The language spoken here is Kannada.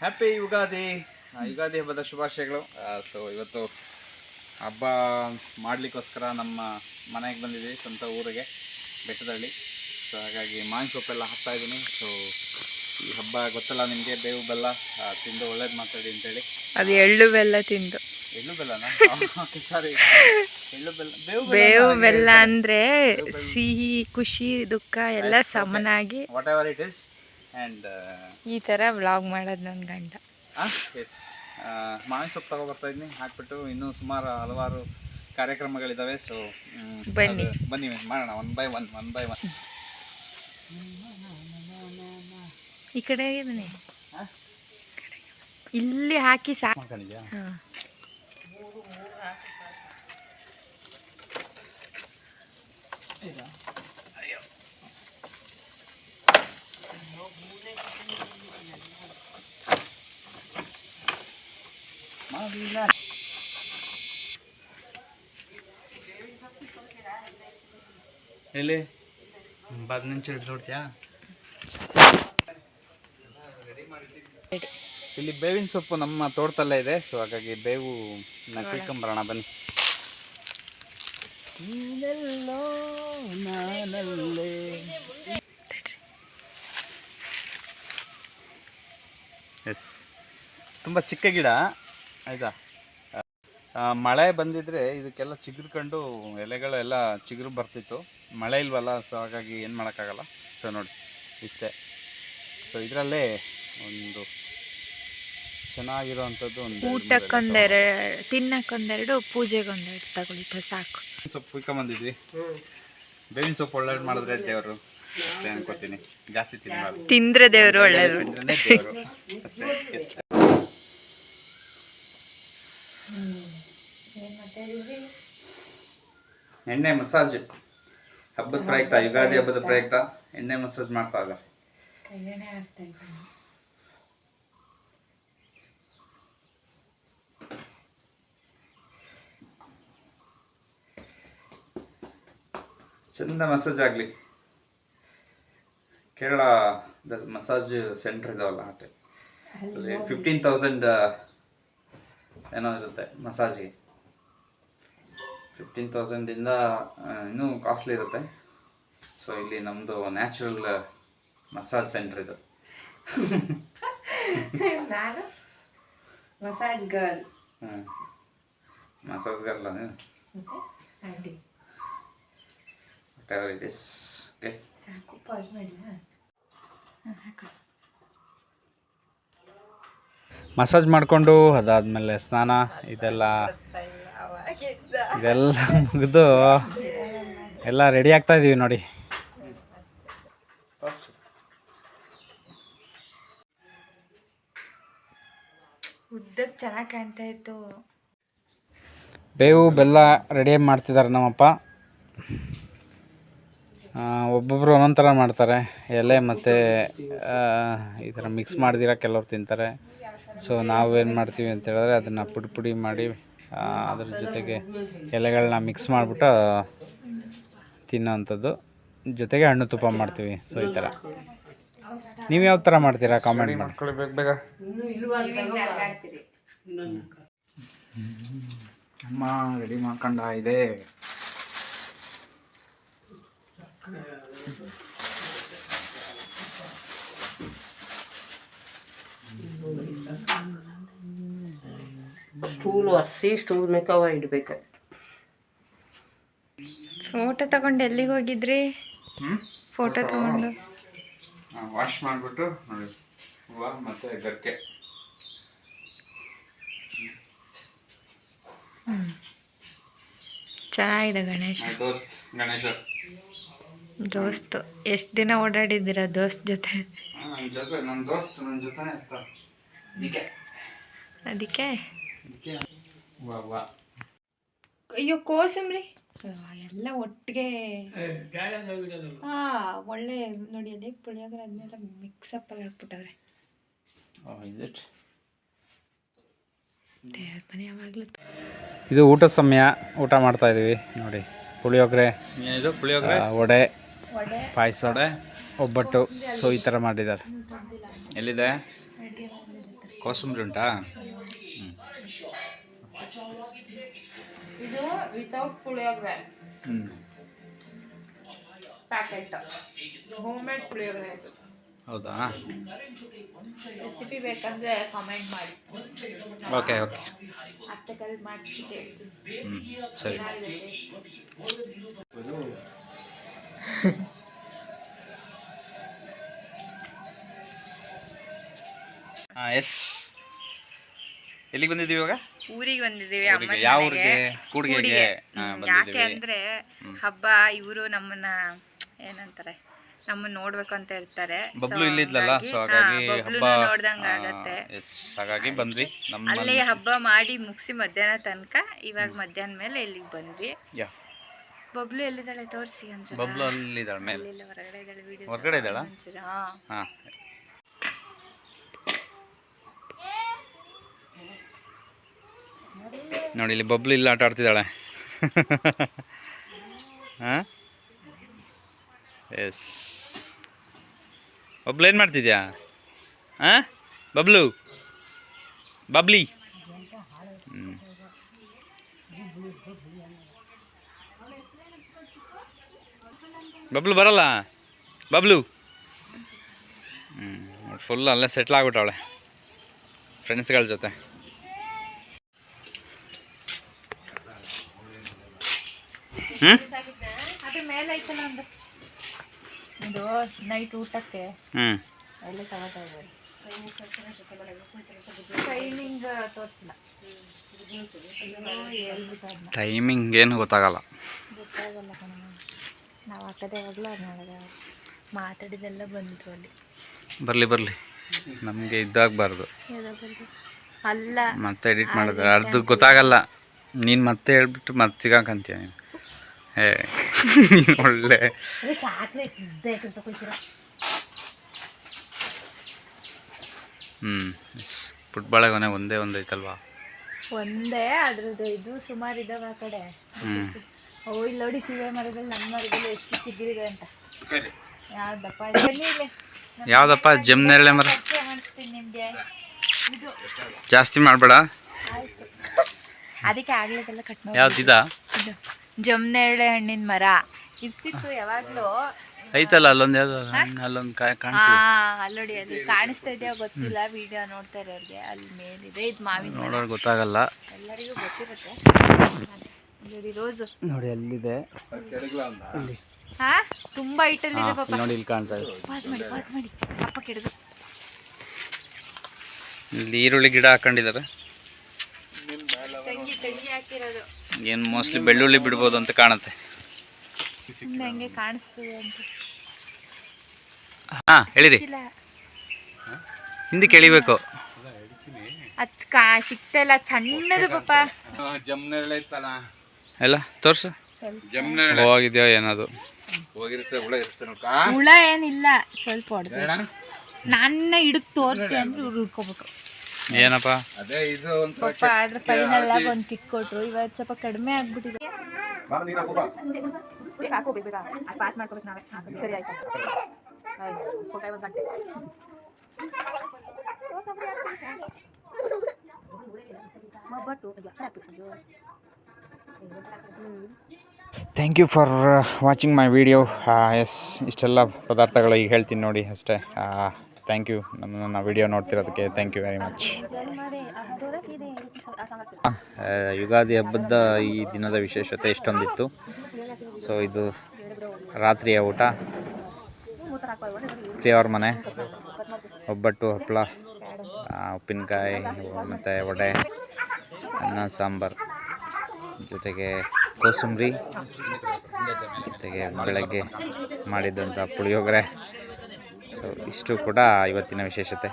ಹ್ಯಾಪಿ ಯುಗಾದಿ ಯುಗಾದಿ ಹಬ್ಬದ ಶುಭಾಶಯಗಳು. ಸೊ ಇವತ್ತು ಹಬ್ಬ ಮಾಡಲಿಕ್ಕೋಸ್ಕರ ನಮ್ಮ ಮನೆಗೆ ಬಂದಿದ್ದೀವಿ ಸ್ವಂತ ಊರಿಗೆ ಬೆಟ್ಟದಳ್ಳಿ ಸೊ ಹಾಗಾಗಿ ಮಾವಿನ ಸೊಪ್ಪೆಲ್ಲ ಹಾಕ್ತಾ ಇದ್ದೀನಿ. ಸೊ ಈ ಹಬ್ಬ ಗೊತ್ತಲ್ಲ ನಿಮಗೆ ಬೇವು ಬೆಲ್ಲ ತಿಂದು ಒಳ್ಳೇದು ಮಾತಾಡಿ ಅಂತೇಳಿ. ಅದು ಎಳ್ಳು ಬೆಲ್ಲ ತಿಂದು. ಎಳ್ಳು ಬೆಲ್ಲನಾ? ಸಾರಿ. ಎಳ್ಳು ಬೆಲ್ಲ ಬೇವು ಬೇವು ಬೆಲ್ಲ ಅಂದ್ರೆ ಸಿಹಿ ಖುಷಿ ದುಃಖ ಎಲ್ಲ ಸಮನಾಗಿ whatever it is and ಈ ತರ ವ್ಲಾಗ್ ಮಾಡೋದು ನನ್ನ ಗಂಡ. ಎಸ್ ಮಾವಿನ ಸೊಪ್ಪು ತಗೊಬರ್ತಾ ಇದ್ದೀನಿ ಹಾಕ್ಬಿಟ್ಟು ಇನ್ನೂ ಸುಮಾರು ಹಲವಾರು ಕಾರ್ಯಕ್ರಮಗಳಿದ್ದಾವೆ ಸೊ ಬನ್ನಿ. ಬನ್ನಿ ಮಾಡೋಣ one by one one by one ಈ ಕಡೆ ಬನ್ನಿ. ಇಲ್ಲಿ ಹಾಕಿ ಸಾಕು ಮಾಡ್ಕೊಂಡಿದ್ಯಾ? ಎಲ್ಲಿ? ಬದನೆಂಚು ನೋಡ್ತೀಯಾ? ಇಲ್ಲಿ ಬೇವಿನ ಸೊಪ್ಪು ನಮ್ಮ ತೋಟದಲ್ಲೇ ಇದೆ ಸೊ ಹಾಗಾಗಿ ಬೇವು ಕಿಳ್ಕೊಂಬರೋಣ ಬನ್ನಿ. ನೀನೆಲ್ಲೋ ನಾನಲ್ಲೇ. ಎಸ್ ತುಂಬ ಚಿಕ್ಕ ಗಿಡ. ಆಯಿತಾ? ಮಳೆ ಬಂದಿದ್ರೆ ಇದಕ್ಕೆಲ್ಲ ಚಿಗುರ್ಕೊಂಡು ಎಲೆಗಳೆಲ್ಲ ಚಿಗುರು ಬರ್ತಿತ್ತು. ಮಳೆ ಇಲ್ವಲ್ಲ ಸೊ ಹಾಗಾಗಿ ಏನು ಮಾಡೋಕ್ಕಾಗಲ್ಲ. ಸೊ ನೋಡಿ ಇಷ್ಟೇ. ಸೊ ಇದರಲ್ಲೇ ಒಂದು ಚೆನ್ನಾಗಿರೋವಂಥದ್ದು ಒಂದು ಊಟಕ್ಕೊಂದೆರಡು ತಿನ್ನಕ್ಕೊಂದೆರಡು ಪೂಜೆಗೊಂದೆರಡು ತಗೊಳಿತ ಸಾಕು. ಸೊಪ್ಪು ಕುಯ್ಕೊಂಬಂದಿದ್ವಿ ಬೇವಿನ ಸೊಪ್ಪು ಒಳ್ಳೇದು ಮಾಡಿದ್ರೆ ದೇವರು. ಅನ್ಕೋತೀನಿ. ಜಾಸ್ತಿ ತಿನ್ನಬಾರ್ದು ತಿಂದ್ರೆ ದೇವರು ಒಳ್ಳೇದು. ಎಣ್ಣೆ ಮಸಾಜ್. ಹಬ್ಬದ ಪ್ರಯುಕ್ತ ಯುಗಾದಿ ಹಬ್ಬದ ಪ್ರಯುಕ್ತ ಎಣ್ಣೆ ಮಸಾಜ್ ಮಾಡ್ತಾ ಇದ್ದಾರೆ. ಚಂದ ಮಸಾಜ್ ಆಗಲಿ. ಕೇರಳ ಮಸಾಜ್ ಸೆಂಟರ್ ಇದಾವಲ್ಲ ಆ ಟೈಪ್ ಫಿಫ್ಟೀನ್ ತೌಸಂಡ್ ಏನೋ ಇರುತ್ತೆ ಮಸಾಜ್ಗೆ. ಫಿಫ್ಟೀನ್ ತೌಸಂಡಿಂದ ಇನ್ನೂ ಕಾಸ್ಟ್ಲಿ ಇರುತ್ತೆ. ಸೊ ಇಲ್ಲಿ ನಮ್ಮದು ನ್ಯಾಚುರಲ್ ಮಸಾಜ್ ಸೆಂಟರ್ ಇದು. ನಾನು massage girl. Massage girl aunty. Whatever it is okay ಸಾಕು ಪಾಸ್ ಮಾಡಿ ಮಸಾಜ್ ಮಾಡಿಕೊಂಡು ಅದಾದಮೇಲೆ ಸ್ನಾನ ಇದೆಲ್ಲ ಇದೆಲ್ಲ ಮುಗಿದು ಎಲ್ಲ ರೆಡಿ ಆಗ್ತಾ ಇದೀವಿ ನೋಡಿ. ಉದ್ದಕ್ಕೆ ಚೆನ್ನಾಗಿ ಕಾಣ್ತಾ ಇತ್ತು. ಬೇವು ಬೆಲ್ಲ ರೆಡಿ ಮಾಡ್ತಿದ್ದಾರೆ ನಮ್ಮಪ್ಪ. ಆ, ಒಬ್ಬೊಬ್ರು ಒಂದೊಂದು ಥರ ಮಾಡ್ತಾರೆ. ಎಲೆ ಮತ್ತು ಈ ಥರ ಮಿಕ್ಸ್ ಮಾಡ್ದಿರ ಕೆಲವ್ರು ತಿಂತಾರೆ. ಸೊ ನಾವೇನು ಮಾಡ್ತೀವಿ ಅಂತ ಹೇಳಿದ್ರೆ ಅದನ್ನು ಪುಡಿ ಪುಡಿ ಮಾಡಿ ಅದ್ರ ಜೊತೆಗೆ ಎಲೆಗಳನ್ನ ಮಿಕ್ಸ್ ಮಾಡಿಬಿಟ್ಟು ತಿನ್ನೋವಂಥದ್ದು ಜೊತೆಗೆ ಹಣ್ಣು ತುಪ್ಪ ಮಾಡ್ತೀವಿ. ಸೊ ಈ ಥರ. ನೀವು ಯಾವ ಥರ ಮಾಡ್ತೀರಾ? ಕಾಮೆಂಟ್ ಮಾಡ್ಕೊಳ್ಳಿ ಬೇಗ ಬೇಗ ಅಮ್ಮ ರೆಡಿ ಮಾಡ್ಕೊಂಡ ಇದೆ. ಸ್ಟೂಲ್ ಒರೆಸಿ ಸ್ಟೂಲ್ ಮೇಲೆ ಕವ ಇಡ್ಬೇಕು. ಫೋಟೋ ತಗೊಂಡು ಎಲ್ಲಿಗೆ ಹೋಗಿದ್ರಿ? ಫೋಟೋ ತಗೊಂಡು. ವಾಶ್ ಮಾಡಿಬಿಟ್ಟು ನೋಡಿ. ಹೂವು ಮತ್ತು ಗರ್ಕೆ ಚೆನ್ನಾಗಿದೆ ಗಣೇಶ. ದೋಸ್ತ್ ಗಣೇಶ. ದೋಸ್ತು ಎಷ್ಟು ದಿನ ಓಡಾಡಿದ್ದೀರಾ ದೋಸ್ತ್ ಜೊತೆ? ನನ್ನ ನನ್ನ ದೋಸ್ತ್ ನನ್ನ ಜೊತೆನೇ ಇರ್ತಾರೆ ಇದಕ್ಕೆ ಅದಕ್ಕೆ? ಅಯ್ಯೋ ಕೋಸಂಬ್ರಿ. ಎಲ್ಲ ಒಟ್ಟಿಗೆ ಹಾ ಒಳ್ಳೆ ನೋಡಿ ಅದೇ ಪುಳಿಯೋಗರೆ ಅದನ್ನೆಲ್ಲ ಮಿಕ್ಸಪ್ ಅಲ್ಲಿ ಹಾಕ್ಬಿಟ್ಟವ್ರೆ. ಇಸ್ ಇಟ್ ದೇವ್ರ ಮನೆ ಯಾವಾಗಲೂ ಇದು ಊಟದ ಸಮಯ. ಊಟ ಮಾಡ್ತಾ ಇದೀವಿ. ನೋಡಿ ಪುಳಿಯೋಗರೆ ಇದು ಪುಳಿಯೋಗರೆ? ವಡೆ. ಪಾಯಸ ವಡೆ ಒಬ್ಬಟ್ಟು. ಸೊ ಈ ಥರ ಮಾಡಿದ್ದಾರೆ. ಎಲ್ಲಿದೆ? ಕೋಸಂಬರಿ ಉಂಟಾ? ಇದು without puliyogare. Packet home made puliyogare ಇದು. ಹೌದಾ? ರೆಸಿಪಿ ಬೇಕಂದ್ರೆ ಕಾಮೆಂಟ್ ಮಾಡಿ. Okay okay. ಅತ್ತೆ ಕಲ್ ಮಾಡಿಸ್ಬಿಟ್ಟು ಹೇಳ್ತೀನಿ. ಹ್ಞೂ ಸರಿ. ಹಾಂ ಎಸ್. ಎಲ್ಲಿಗೆ ಬಂದಿದ್ದೀವಿ ಇವಾಗ? ಊರಿಗೆ ಬಂದಿದ್ದೀವಿ ಊರಿಗೆ. ಅಮ್ಮನ ಯಾವ ಊರಿಗೆ? ಕೂಡ್ಗೆಗೆ? ಹಾ, ಬಂದಿದ್ದೀವಿ. ಯಾಕೆ ಅಂದ್ರೆ ಹಬ್ಬ ಇವರು ನಮ್ಮನ್ನ ಏನಂತಾರೆ ನಮ್ಮನ್ನ ನೋಡ್ಬೇಕು ಅಂತ ಇರ್ತಾರೆ So ಬಬ್ಲು ಇಲ್ಲಿದ್ಲಲ್ಲ ಸೊ ಹಂಗಾಗಿ, ಹಾಗಾಗಿ ಹಾ, ಹಬ್ಬ ಬಬ್ಲುನ ನೋಡ್ದಂಗ್ ಆಗತ್ತೆ. ಎಸ್ ಹಾಗಾಗಿ ಬಂದ್ವಿ. ನಮ್ಮ ಅಲ್ಲೇ ಹಬ್ಬ ಮಾಡಿ ಮುಗಿಸಿ ಮಧ್ಯಾಹ್ನ ತನಕ ಇವಾಗ ಮಧ್ಯಾಹ್ನ ಮೇಲೆ ಇಲ್ಲಿಗೆ ಬಂದ್ವಿ. ಯಾ. ಬಬ್ಲು ಎಲ್ಲಿದ್ದಾಳೆ? ತೋರಿಸಿ ಅಂತ ಬಬ್ಲು ಅಲ್ಲಿದ್ದಾಳೆ ಮೇಲೆ. ಹೊರಗಡೆ ಇದ್ದಾಳೆ ವಿಡಿಯೋ ಹೊರಗಡೆ ಇದ್ದಾಳಾ? ಹಾ. ಹಾಂ. ನೋಡಿ ಇಲ್ಲಿ ಬಬ್ಲು ಇಲ್ಲ ಆಟ ಆಡ್ತಿದ್ದಾಳೆ. ಹಾಂ? ಎಸ್ ಬಬ್ಲು ಏನು ಮಾಡ್ತಿದ್ಯಾ? ಹಾಂ? ಬಬ್ಲು. ಬಬ್ಲಿ. ಬಬ್ಲು ಬರಲ್ಲ? ಬಬ್ಲು? ಹ್ಞೂ ಫುಲ್ ಅಲ್ಲೇ ಸೆಟ್ಲ್ ಆಗ್ಬಿಟ್ಟವಳೆ ಫ್ರೆಂಡ್ಸ್ಗಳ ಜೊತೆ. ಹ್ಞೂ ನೈಟ್ ಊಟಕ್ಕೆ. ಹ್ಞೂ ಅಲ್ಲಿ ತಗೋತಾ ಇದ್ದಾರೆ. ಟೈಮಿಂಗ್ ಏನು ಗೊತ್ತಾಗಲ್ಲ. ಗೊತ್ತಾಗಲ್ಲ ನಾವು ಹಾಕದೆ ಯಾವಾಗಲೂ ಅವ್ರು ಮಾಡೋದು ಮಾತಾಡಿದೆಲ್ಲ ಬಂತು ಅಲ್ಲಿ. ಬರಲಿ ಬರಲಿ. ನಮಗೆ ಇದಾಗಬಾರ್ದು. ಅಲ್ಲ ಮತ್ತೆ ಎಡಿಟ್ ಮಾಡಿದ್ರೆ ಅರ್ಧ ಗೊತ್ತಾಗಲ್ಲ. ನೀನು ಮತ್ತೆ ಹೇಳ್ಬಿಟ್ಟು ಮತ್ತೆ ಸಿಗಾಕಂತೀಯ ನೀನು? ಏ ಒಳ್ಳೆ. ಹ್ಞೂ ಎಸ್. ಒಂದೇ ಒಂದು ಐತಲ್ವಾ? ಒಂದೇ ಅದ್ರದ್ದು ಇದು ಸುಮಾರು ಇದಾವೆ ಆ ಕಡೆ. ಹ್ಞೂ ಅವು ಇಲ್ಲಿ ನೋಡಿ ಸೀಬೆ ಮರದಲ್ಲಿ ನಮ್ಮ ಮರದಲ್ಲಿ ಎಷ್ಟು ಚಿಗುರಿದೆ ಅಂತ. ಯಾವ್ದಪ್ಪ? ಯಾವ್ದಪ್ಪ? ಜಮ್ನೆರಳೆ ಮರ. ನಿಮಗೆ. ಇದು. ಜಾಸ್ತಿ ಮಾಡಬೇಡ. ಅದಕ್ಕೆ ಆಗ್ಲೇದೆಲ್ಲ ಕಟ್ ಮಾಡಿ ಯಾವ್ದಿದಾ? ಇದು. ಜಮ್ನೆರಳೆ ಹಣ್ಣಿನ ಮರ. ಇರ್ತಿತ್ತು ಯಾವಾಗ್ಲೂ ಐತಲ್ಲ ಅಲ್ಲೊಂದು ಯಾವ್ದು? ಅಲ್ಲೊಂದು ಅಲ್ಲೋಡಿ ಅದು ಕಾಣಿಸ್ತಾ ಇದೆಯೋ ಗೊತ್ತಿಲ್ಲ. ವಿಡಿಯೋ ನೋಡ್ತಾ ಇರೋರಿಗೆ. ಅಲ್ಲಿ ಮೇಲಿದೆ. ಇದು ಮಾವಿನ ನೋಡೋರು ಗೊತ್ತಾಗಲ್ಲ. ಎಲ್ಲರಿಗೂ ಗೊತ್ತಿರುತ್ತೆ. ನೋಡಿ ಅಲ್ಲಿದೆ ಹಾ? ತುಂಬಾ ಐಟಲ್ ಇದೆ ಪಾಪ. ನೋಡಿ ಇಲ್ಲಿ ಕಾಣ್ತಾ ಇದೆ. ಪಾಸ್ ಮಾಡಿ ಪಾಸ್ ಮಾಡಿ. ಅಪ್ಪ ಕೆಡದು ಇಲ್ಲಿ ಈರುಳ್ಳಿ ಗಿಡ ಹಾಕೊಂಡಿದ್ದಾರೆ. ತಂಗಿ ತಂಗಿ ಹಾಕಿರೋದು. ಏನು ಮೋಸ್ಟ್ಲಿ ಬೆಳ್ಳುಳ್ಳಿ ಬಿಡ್ಬೋದು ಅಂತ ಕಾಣುತ್ತೆ. ಸುಮ್ಮನೆ ಹಂಗೆ ಕಾಣಿಸ್ತದೆ ಅಂತ. ಹಾಂ ಹೇಳಿರಿ. ಹಿಂದೆ ಕೇಳಿಬೇಕು. ಅದ್ ಕಾ ಸಿಗ್ತಾ ಇಲ್ಲ ಸಣ್ಣದು ಪಾಪ. ಜಮ್ನೆರಳೆ ಇತ್ತಲ್ಲ. ಎಲ್ಲ ತೋರ್ಸು. ಹೋಗಿದ್ಯಾ ಹೋಗಿದ್ಯೋ ಏನದು? ಹುಳ ಏನಿಲ್ಲ ಸ್ವಲ್ಪ ಹೊಡೆದ. ನನ್ನ ಹಿಡಿದು ತೋರಿಸಿ ಅಂದ್ರೆ ಹುಡ್ಕೋಬೇಕು ಏನಪ್ಪ? ಅದೇ ಇದು ಪಾಪ ಅದ್ರ ಫೈನಲ್ ಆಗಿ ಒಂದು ಕಿಕ್ ಕೊಟ್ರು. ಇವತ್ತು ಸ್ವಲ್ಪ ಕಡಿಮೆ ಆಗ್ಬಿಟ್ಟಿದೆ. ಪಾಸ್ ಮಾಡ್ಕೋಬೇಕು ನಾವೇ ಹಾಕೋದು ಸರಿ ಆಯ್ತು. ಒಂದು ಗಂಟೆ obbattu thank you for watching my video yes ಇಷ್ಟೆಲ್ಲ ಪದಾರ್ಥಗಳು ಈಗ ಹೇಳ್ತೀನಿ ನೋಡಿ ಅಷ್ಟೇ. ಥ್ಯಾಂಕ್ ಯು ನನ್ನ video ನೋಡ್ತಿರೋದಕ್ಕೆ thank you very much Ugadi ಹಬ್ಬದ ಈ ದಿನದ ವಿಶೇಷತೆ ಇಷ್ಟೊಂದಿತ್ತು. ಸೊ ಇದು ರಾತ್ರಿಯ ಊಟ. ಪ್ರಿಯವ್ರ ಮನೆ, ಒಬ್ಬಟ್ಟು ಹಪ್ಪಳ ಉಪ್ಪಿನಕಾಯಿ, ಮತ್ತು ವಡೆ, ಅನ್ನ, ಸಾಂಬಾರು. ಜೊತೆಗೆ ಕೋಸಂಬರಿ ಜೊತೆಗೆ ಬೆಳಗ್ಗೆ ಮಾಡಿದ್ದಂಥ ಪುಳಿಯೋಗರೆ. ಸೊ ಇಷ್ಟು ಕೂಡ ಇವತ್ತಿನ ವಿಶೇಷತೆ.